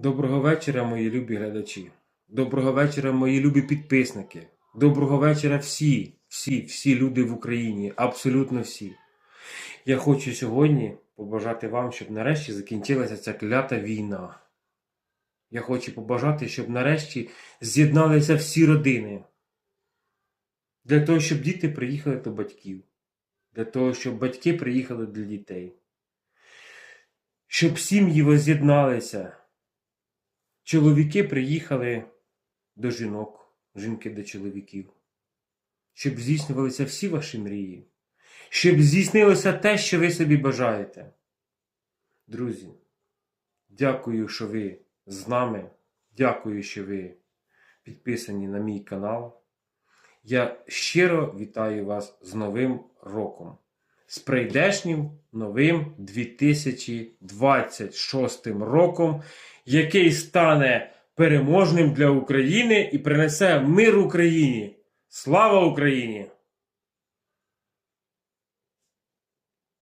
Доброго вечора, мої любі глядачі. Доброго вечора, мої любі підписники. Доброго вечора всі, всі, всі люди в Україні, абсолютно всі. Я хочу сьогодні побажати вам, щоб нарешті закінчилася ця клята війна. Я хочу побажати, щоб нарешті з'єдналися всі родини. Для того, щоб діти приїхали до батьків. Для того, щоб батьки приїхали до дітей. Щоб сім'ї воз'єдналися. Чоловіки приїхали до жінок, жінки до чоловіків, щоб здійснювалися всі ваші мрії, щоб здійснилося те, що ви собі бажаєте. Друзі, дякую, що ви з нами. Дякую, що ви підписані на мій канал. Я щиро вітаю вас з Новим роком, з прийдешнім новим 2026 роком, який стане переможним для України і принесе мир Україні. Слава Україні!